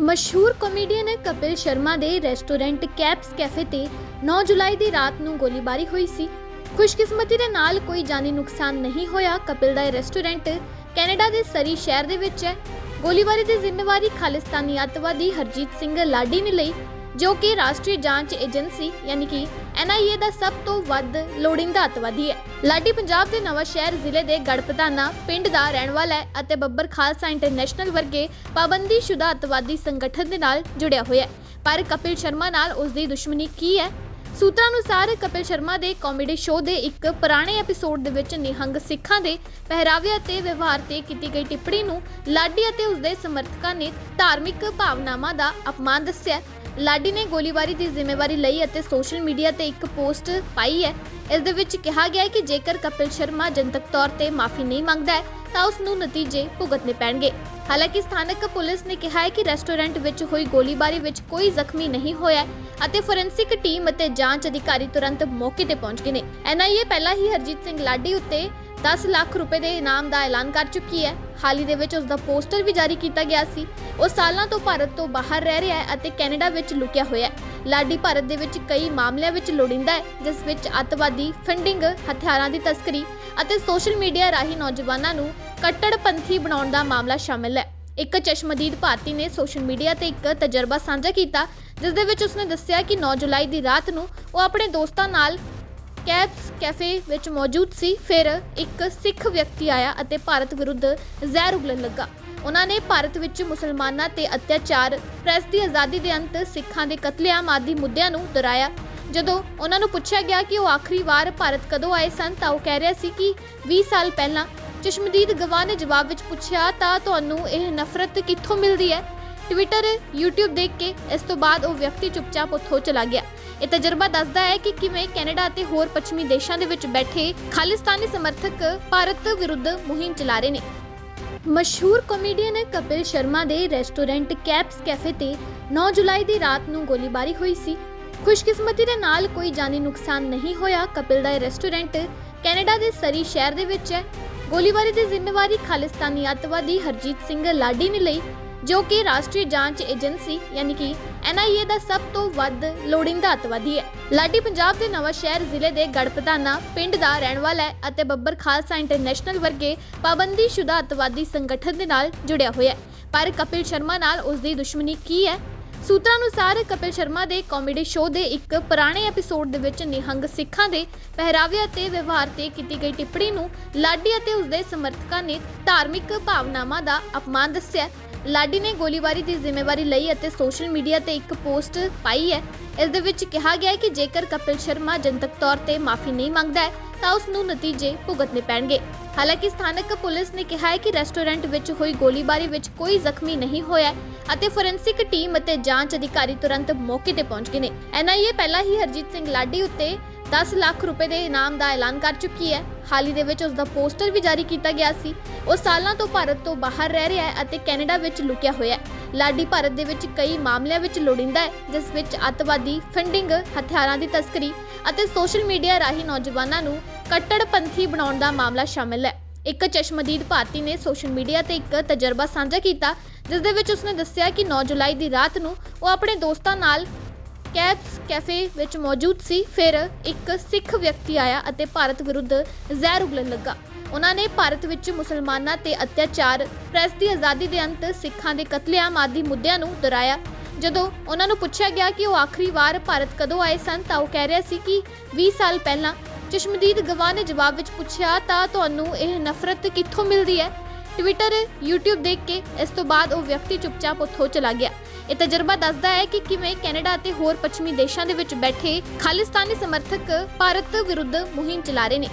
ਮਸ਼ਹੂਰ ਕਾਮੇਡੀਅਨ ਕਪਿਲ ਸ਼ਰਮਾ ਦੇ restaurant caps cafe ਤੇ 9 ਜੁਲਾਈ ਦੀ ਰਾਤ ਨੂੰ ਗੋਲੀਬਾਰੀ ਹੋਈ ਸੀ। ਖੁਸ਼ਕਿਸਮਤੀ ਦੇ ਨਾਲ ਕੋਈ ਜਾਨੀ ਨੁਕਸਾਨ ਨਹੀਂ ਹੋਇਆ। ਕਪਿਲ ਦਾ ਇਹ ਰੈਸਟੋਰੈਂਟ ਕੈਨੇਡਾ ਦੇ ਸਰੀ ਸ਼ਹਿਰ ਦੇ ਵਿੱਚ ਹੈ। ਗੋਲੀਬਾਰੀ ਦੀ ਜ਼ਿੰਮੇਵਾਰੀ ਖਾਲਿਸਤਾਨੀ ਅੱਤਵਾਦੀ ਹਰਜੀਤ ਸਿੰਘ ਲਾਡੀ ਨੇ ਲਈ। ਜੋ ਕਿ ਰਾਸ਼ਟਰੀ ਜਾਂਚ ਏਜੰਸੀ, ਯਾਨੀ ਕਿ ਐਨਆਈਏ ਦਾ ਸਭ ਤੋਂ ਵੱਧ ਲੋੜੀਂਦਾ ਅੱਤਵਾਦੀ ਹੈ। ਲਾਡੀ ਪੰਜਾਬ ਦੇ ਨਵਾਂ ਸ਼ਹਿਰ ਜ਼ਿਲ੍ਹੇ ਦੇ ਗੜਪਤਾਨਾ ਪਿੰਡ ਦਾ ਰਹਿਣ ਵਾਲਾ ਹੈ ਅਤੇ ਬੱਬਰ ਖਾਲਸਾ ਇੰਟਰਨੈਸ਼ਨਲ ਵਰਗੇ ਪਾਬੰਦੀਸ਼ੁਦਾ ਅੱਤਵਾਦੀ ਸੰਗਠਨ ਦੇ ਨਾਲ ਜੁੜਿਆ ਹੋਇਆ ਹੈ। ਪਰ ਕਪਿਲ ਸ਼ਰਮਾ ਨਾਲ ਉਸ ਦੀ ਦੁਸ਼ਮਣੀ ਕੀ ਹੈ? ਸੂਤਰਾਂ ਅਨੁਸਾਰ ਕਪਿਲ ਸ਼ਰਮਾ ਦੇ ਕਾਮੇਡੀ ਸ਼ੋਅ ਦੇ ਇੱਕ ਪੁਰਾਣੇ ਐਪੀਸੋਡ ਦੇ ਵਿੱਚ ਨਿਹੰਗ ਸਿੱਖਾਂ ਦੇ ਪਹਿਰਾਵੇ ਅਤੇ ਵਿਵਹਾਰ ਤੇ ਕੀਤੀ ਗਈ ਟਿੱਪਣੀ ਨੂੰ ਲਾਡੀ ਅਤੇ ਉਸ ਦੇ ਸਮਰਥਕਾਂ ਨੇ ਧਾਰਮਿਕ ਭਾਵਨਾਵਾਂ ਦਾ ਅਪਮਾਨ ਦੱਸਿਆ ਲਾਡੀ ਨੇ ਗੋਲੀਬਾਰੀ ਦੀ ਜ਼ਿੰਮੇਵਾਰੀ ਲਈ ਅਤੇ ਸੋਸ਼ਲ ਮੀਡੀਆ ਤੇ ਇੱਕ ਪੋਸਟ ਪਾਈ ਹੈ। ਇਸ ਦੇ ਵਿੱਚ ਕਿਹਾ ਗਿਆ ਹੈ ਕਿ ਜੇਕਰ ਕਪਿਲ ਸ਼ਰਮਾ ਜਨਤਕ ਤੌਰ ਤੇ ਮਾਫੀ ਨਹੀਂ ਮੰਗਦਾ ਹੈ, ਤਾਂ ਉਸ ਨੂੰ ਨਤੀਜੇ ਭੁਗਤਣੇ ਪੈਣਗੇ। ਹਾਲਾਂਕਿ ਸਥਾਨਕ ਪੁਲਿਸ ਨੇ ਕਿਹਾ ਹੈ ਕਿ ਰੈਸਟੋਰੈਂਟ ਵਿੱਚ ਹੋਈ ਗੋਲੀਬਾਰੀ ਵਿੱਚ ਕੋਈ ਜ਼ਖਮੀ ਨਹੀਂ ਹੋਇਆ ਅਤੇ ਫੋਰੈਂਸਿਕ ਟੀਮ ਅਤੇ ਜਾਂਚ ਅਧਿਕਾਰੀ ਤੁਰੰਤ ਮੌਕੇ ਤੇ ਪਹੁੰਚ ਗਏ ਨੇ। ਐਨਆਈਏ ਪਹਿਲਾਂ ਹੀ ਹਰਜੀਤ ਸਿੰਘ ਲਾਡੀ ਉੱਤੇ 10 ਲੱਖ ਰੁਪਏ ਦੇ ਇਨਾਮ ਦਾ ਐਲਾਨ ਕਰ ਚੁੱਕੀ ਹੈ। ਹਾਲ ਹੀ ਦੇ ਵਿੱਚ ਉਸ ਦਾ ਪੋਸਟਰ ਵੀ ਜਾਰੀ ਕੀਤਾ ਗਿਆ ਸੀ। ਉਹ ਸਾਲਾਂ ਤੋਂ ਭਾਰਤ ਤੋਂ ਬਾਹਰ ਰਹਿ ਰਿਹਾ ਹੈ ਅਤੇ ਕੈਨੇਡਾ ਵਿੱਚ ਲੁਕਿਆ ਹੋਇਆ ਹੈ। ਲਾਡੀ ਭਾਰਤ ਦੇ ਵਿੱਚ ਕਈ ਮਾਮਲਿਆਂ ਵਿੱਚ ਲੋੜਿੰਦਾ ਹੈ, ਜਿਸ ਵਿੱਚ ਅੱਤਵਾਦੀ, ਫੰਡਿੰਗ, ਹਥਿਆਰਾਂ ਦੀ ਤਸਕਰੀ ਅਤੇ ਸੋਸ਼ਲ ਮੀਡੀਆ ਰਾਹੀਂ ਨੌਜਵਾਨਾਂ ਨੂੰ ਕੱਟੜਪੰਥੀ ਬਣਾਉਣ ਦਾ ਮਾਮਲਾ ਸ਼ਾਮਿਲ ਹੈ। ਇੱਕ ਚਸ਼ਮਦੀਦ ਭਾਰਤੀ ਨੇ ਸੋਸ਼ਲ ਮੀਡੀਆ ਤੇ ਇੱਕ ਤਜਰਬਾ ਸਾਂਝਾ ਕੀਤਾ, ਜਿਸ ਦੇ ਵਿੱਚ ਉਸਨੇ ਦੱਸਿਆ ਕਿ 9 ਜੁਲਾਈ ਦੀ ਰਾਤ ਨੂੰ ਉਹ ਆਪਣੇ ਦੋਸਤਾਂ ਨਾਲ ਕੈਪਸ ਕੈਫੇ ਵਿੱਚ ਮੌਜੂਦ ਸੀ। ਫਿਰ ਇੱਕ ਸਿੱਖ ਵਿਅਕਤੀ ਆਇਆ ਅਤੇ ਭਾਰਤ ਵਿਰੁੱਧ ਜ਼ਹਿਰ ਉਗਲਣ ਲੱਗਾ। ਉਹਨਾਂ ਨੇ ਭਾਰਤ ਵਿੱਚ ਮੁਸਲਮਾਨਾਂ ਤੇ ਅਤਿਆਚਾਰ, ਪ੍ਰੈਸ ਦੀ ਆਜ਼ਾਦੀ ਦੇ ਅੰਤ ਸਿੱਖਾਂ ਦੇ ਕਤਲੇਆਮ ਆਦਿ ਮੁੱਦਿਆਂ ਨੂੰ ਦੁਹਰਾਇਆ। ਜਦੋਂ ਉਹਨਾਂ ਨੂੰ ਪੁੱਛਿਆ ਗਿਆ ਕਿ ਉਹ ਆਖਰੀ ਵਾਰ ਭਾਰਤ ਕਦੋਂ ਆਏ ਸਨ, ਤਾਂ ਉਹ ਕਹਿ ਰਿਹਾ ਸੀ ਕਿ 20 ਸਾਲ ਪਹਿਲਾਂ। ਚਸ਼ਮਦੀਦ ਗਵਾਹ ਨੇ ਜਵਾਬ ਵਿੱਚ ਪੁੱਛਿਆ, ਤਾਂ ਤੁਹਾਨੂੰ ਇਹ ਨਫ਼ਰਤ ਕਿੱਥੋਂ ਮਿਲਦੀ ਹੈ? ਟਵਿੱਟਰ YouTube ਦੇਖ ਕੇ ਇਸ ਤੋਂ ਬਾਅਦ ਉਹ ਵਿਅਕਤੀ ਚੁੱਪਚਾਪ ਉੱਥੋਂ ਚਲਾ ਗਿਆ। ਇਹ ਤਜਰਬਾ ਦੱਸਦਾ ਹੈ ਕਿ ਕਿਵੇਂ ਕੈਨੇਡਾ ਅਤੇ ਹੋਰ ਪੱਛਮੀ ਦੇਸ਼ਾਂ ਦੇ ਵਿੱਚ ਬੈਠੇ ਖਾਲਿਸਤਾਨੀ ਸਮਰਥਕ ਭਾਰਤ ਵਿਰੁੱਧ ਮੁਹਿੰਮ ਚਲਾ ਰਹੇ ਨੇ। ਮਸ਼ਹੂਰ ਕਾਮੇਡੀਅਨ ਕਪਿਲ ਸ਼ਰਮਾ ਦੇ ਰੈਸਟੋਰੈਂਟ ਕੈਪਸ ਕੈਫੇ ਤੇ 9 ਜੁਲਾਈ ਦੀ ਰਾਤ ਨੂੰ ਗੋਲੀਬਾਰੀ ਹੋਈ ਸੀ। ਖੁਸ਼ਕਿਸਮਤੀ ਦੇ ਨਾਲ ਕੋਈ ਜਾਨੀ ਨੁਕਸਾਨ ਨਹੀਂ ਹੋਇਆ। ਕਪਿਲ ਦਾ ਇਹ ਰੈਸਟੋਰੈਂਟ ਕੈਨੇਡਾ ਦੇ ਸਰੀ ਸ਼ਹਿਰ ਦੇ ਵਿੱਚ ਹੈ। ਗੋਲੀਬਾਰੀ ਦੀ ਜ਼ਿੰਮੇਵਾਰੀ ਖਾਲਿਸਤਾਨੀ ਅੱਤਵਾਦੀ ਹਰਜੀਤ ਸਿੰਘ ਲਾਡੀ ਨੇ ਲਈ। ਜੋ ਕਿ ਰਾਸ਼ਟਰੀ ਜਾਂਚ ਏਜੰਸੀ ਯਾਨੀ ਕਿ ਐਨਆਈਏ ਦਾ ਸਭ ਤੋਂ ਵੱਧ ਲੋੜੀਂਦਾ ਅੱਤਵਾਦੀ ਹੈ। ਲਾਡੀ ਪੰਜਾਬ ਦੇ ਨਵਾਂ ਸ਼ਹਿਰ ਜ਼ਿਲ੍ਹੇ ਦੇ ਗੜਪਤਾਨਾ ਪਿੰਡ ਦਾ ਰਹਿਣ ਵਾਲਾ ਹੈ ਅਤੇ ਬੱਬਰ ਖਾਲਸਾ ਇੰਟਰਨੈਸ਼ਨਲ ਵਰਗੇ ਪਾਬੰਦੀ ਸ਼ੁਦਾ ਅੱਤਵਾਦੀ ਸੰਗਠਨ ਦੇ ਨਾਲ ਜੁੜਿਆ ਹੋਇਆ ਹੈ। ਪਰ ਕਪਿਲ ਸ਼ਰਮਾ ਨਾਲ ਉਸ ਦੀ ਦੁਸ਼ਮਣੀ ਕੀ ਹੈ? ਸੂਤਰਾਂ ਅਨੁਸਾਰ ਕਪਿਲ ਸ਼ਰਮਾ ਦੇ ਕਾਮੇਡੀ ਸ਼ੋਅ ਦੇ ਇੱਕ ਪੁਰਾਣੇ ਐਪੀਸੋਡ ਦੇ ਵਿੱਚ ਨਿਹੰਗ ਸਿੱਖਾਂ ਦੇ ਪਹਿਰਾਵੇ ਅਤੇ ਵਿਵਹਾਰ ਤੇ ਕੀਤੀ ਗਈ ਟਿੱਪਣੀ ਨੂੰ ਲਾਡੀ ਅਤੇ ਉਸਦੇ ਸਮਰਥਕਾਂ ਨੇ ਧਾਰਮਿਕ ਭਾਵਨਾਵਾਂ ਦਾ ਅਪਮਾਨ ਦੱਸਿਆ। ਲਾਡੀ ਨੇ ਗੋਲੀਬਾਰੀ ਦੀ ਜ਼ਿੰਮੇਵਾਰੀ ਲਈ ਅਤੇ ਸੋਸ਼ਲ ਮੀਡੀਆ ਤੇ ਇੱਕ ਪੋਸਟ ਪਾਈ ਹੈ। ਇਸ ਦੇ ਵਿੱਚ ਕਿਹਾ ਗਿਆ ਹੈ ਕਿ ਜੇਕਰ ਕਪਿਲ ਸ਼ਰਮਾ ਜਨਤਕ ਤੌਰ ਤੇ ਮਾਫੀ ਨਹੀਂ ਮੰਗਦਾ ਹੈ, ਤਾਂ ਉਸ ਨੂੰ ਨਤੀਜੇ ਭੁਗਤਣੇ ਪੈਣਗੇ। ਹਾਲਾਂਕਿ ਸਥਾਨਕ ਪੁਲਿਸ ਨੇ ਕਿਹਾ ਹੈ ਕਿ ਰੈਸਟੋਰੈਂਟ ਵਿੱਚ ਹੋਈ ਗੋਲੀਬਾਰੀ ਵਿੱਚ ਕੋਈ ਜ਼ਖਮੀ ਨਹੀਂ ਹੋਇਆ ਅਤੇ ਫੋਰੈਂਸਿਕ ਟੀਮ ਅਤੇ ਜਾਂਚ ਅਧਿਕਾਰੀ ਤੁਰੰਤ ਮੌਕੇ ਤੇ ਪਹੁੰਚ ਗਏ ਨੇ। ਐਨਆਈਏ ਪਹਿਲਾਂ ਹੀ ਹਰਜੀਤ ਸਿੰਘ ਲਾਡੀ ਉੱਤੇ 10 ਲੱਖ ਰੁਪਏ ਦੇ ਇਨਾਮ ਦਾ ਐਲਾਨ ਕਰ ਚੁੱਕੀ ਹੈ। ਹਾਲ ਹੀ ਦੇ ਵਿੱਚ ਉਸ ਦਾ ਪੋਸਟਰ ਵੀ ਜਾਰੀ ਕੀਤਾ ਗਿਆ ਸੀ। ਉਹ ਸਾਲਾਂ ਤੋਂ ਭਾਰਤ ਤੋਂ ਬਾਹਰ ਰਹਿ ਰਿਹਾ ਹੈ ਅਤੇ ਕੈਨੇਡਾ ਵਿੱਚ ਲੁਕਿਆ ਹੋਇਆ ਹੈ। ਲਾਡੀ ਭਾਰਤ ਦੇ ਵਿੱਚ ਕਈ ਮਾਮਲਿਆਂ ਵਿੱਚ ਲੋੜਿੰਦਾ ਹੈ, ਜਿਸ ਵਿੱਚ ਅੱਤਵਾਦੀ, ਫੰਡਿੰਗ, ਹਥਿਆਰਾਂ ਦੀ ਤਸਕਰੀ ਅਤੇ ਸੋਸ਼ਲ ਮੀਡੀਆ ਰਾਹੀਂ ਨੌਜਵਾਨਾਂ ਨੂੰ ਕੱਟੜਪੰਥੀ ਬਣਾਉਣ ਦਾ ਮਾਮਲਾ ਸ਼ਾਮਿਲ ਹੈ। ਇੱਕ ਚਸ਼ਮਦੀਦ ਭਾਰਤੀ ਨੇ ਸੋਸ਼ਲ ਮੀਡੀਆ ਤੇ ਇੱਕ ਤਜਰਬਾ ਸਾਂਝਾ ਕੀਤਾ, ਜਿਸ ਦੇ ਵਿੱਚ ਉਸਨੇ ਦੱਸਿਆ ਕਿ 9 ਜੁਲਾਈ ਦੀ ਰਾਤ ਨੂੰ ਉਹ ਆਪਣੇ ਦੋਸਤਾਂ ਨਾਲ ਕੈਪਸ ਕੈਫੇ ਵਿੱਚ ਮੌਜੂਦ ਸੀ, ਫਿਰ ਇੱਕ ਸਿੱਖ ਵਿਅਕਤੀ ਆਇਆ ਅਤੇ ਭਾਰਤ ਵਿਰੁੱਧ ਜ਼ਹਿਰ ਉਗਲਣ ਲੱਗਾ। ਉਹਨਾਂ ਨੇ ਭਾਰਤ ਵਿੱਚ ਮੁਸਲਮਾਨਾਂ ਤੇ ਅਤਿਆਚਾਰ, ਪ੍ਰੈਸ ਦੀ ਆਜ਼ਾਦੀ ਦੇ ਅੰਤ ਸਿੱਖਾਂ ਦੇ ਕਤਲੇਆਮ ਆਦਿ ਮੁੱਦਿਆਂ ਨੂੰ ਦੁਹਰਾਇਆ। ਜਦੋਂ ਉਹਨਾਂ ਨੂੰ ਪੁੱਛਿਆ ਗਿਆ ਕਿ ਉਹ ਆਖਰੀ ਵਾਰ ਭਾਰਤ ਕਦੋਂ ਆਏ ਸਨ, ਤਾਂ ਉਹ ਕਹਿ ਰਿਹਾ ਸੀ ਕਿ 20 ਸਾਲ ਪਹਿਲਾਂ। ਚਸ਼ਮਦੀਦ ਗਵਾਹ ਨੇ ਜਵਾਬ ਵਿੱਚ ਪੁੱਛਿਆ, ਤਾਂ ਤੁਹਾਨੂੰ ਇਹ ਨਫ਼ਰਤ ਕਿੱਥੋਂ ਮਿਲਦੀ ਹੈ? ਟਵਿੱਟਰ YouTube ਦੇਖ ਕੇ ਇਸ ਤੋਂ ਬਾਅਦ ਉਹ ਵਿਅਕਤੀ ਚੁੱਪਚਾਪ ਉੱਥੋਂ ਚਲਾ ਗਿਆ। ਇਹ ਤਜਰਬਾ ਦੱਸਦਾ ਹੈ ਕਿ ਕਿਵੇਂ ਕੈਨੇਡਾ ਅਤੇ ਹੋਰ ਪੱਛਮੀ ਦੇਸ਼ਾਂ ਦੇ ਵਿੱਚ ਬੈਠੇ ਖਾਲਿਸਤਾਨੀ ਸਮਰਥਕ ਭਾਰਤ ਵਿਰੁੱਧ ਮੁਹਿੰਮ ਚਲਾ ਰਹੇ ਨੇ।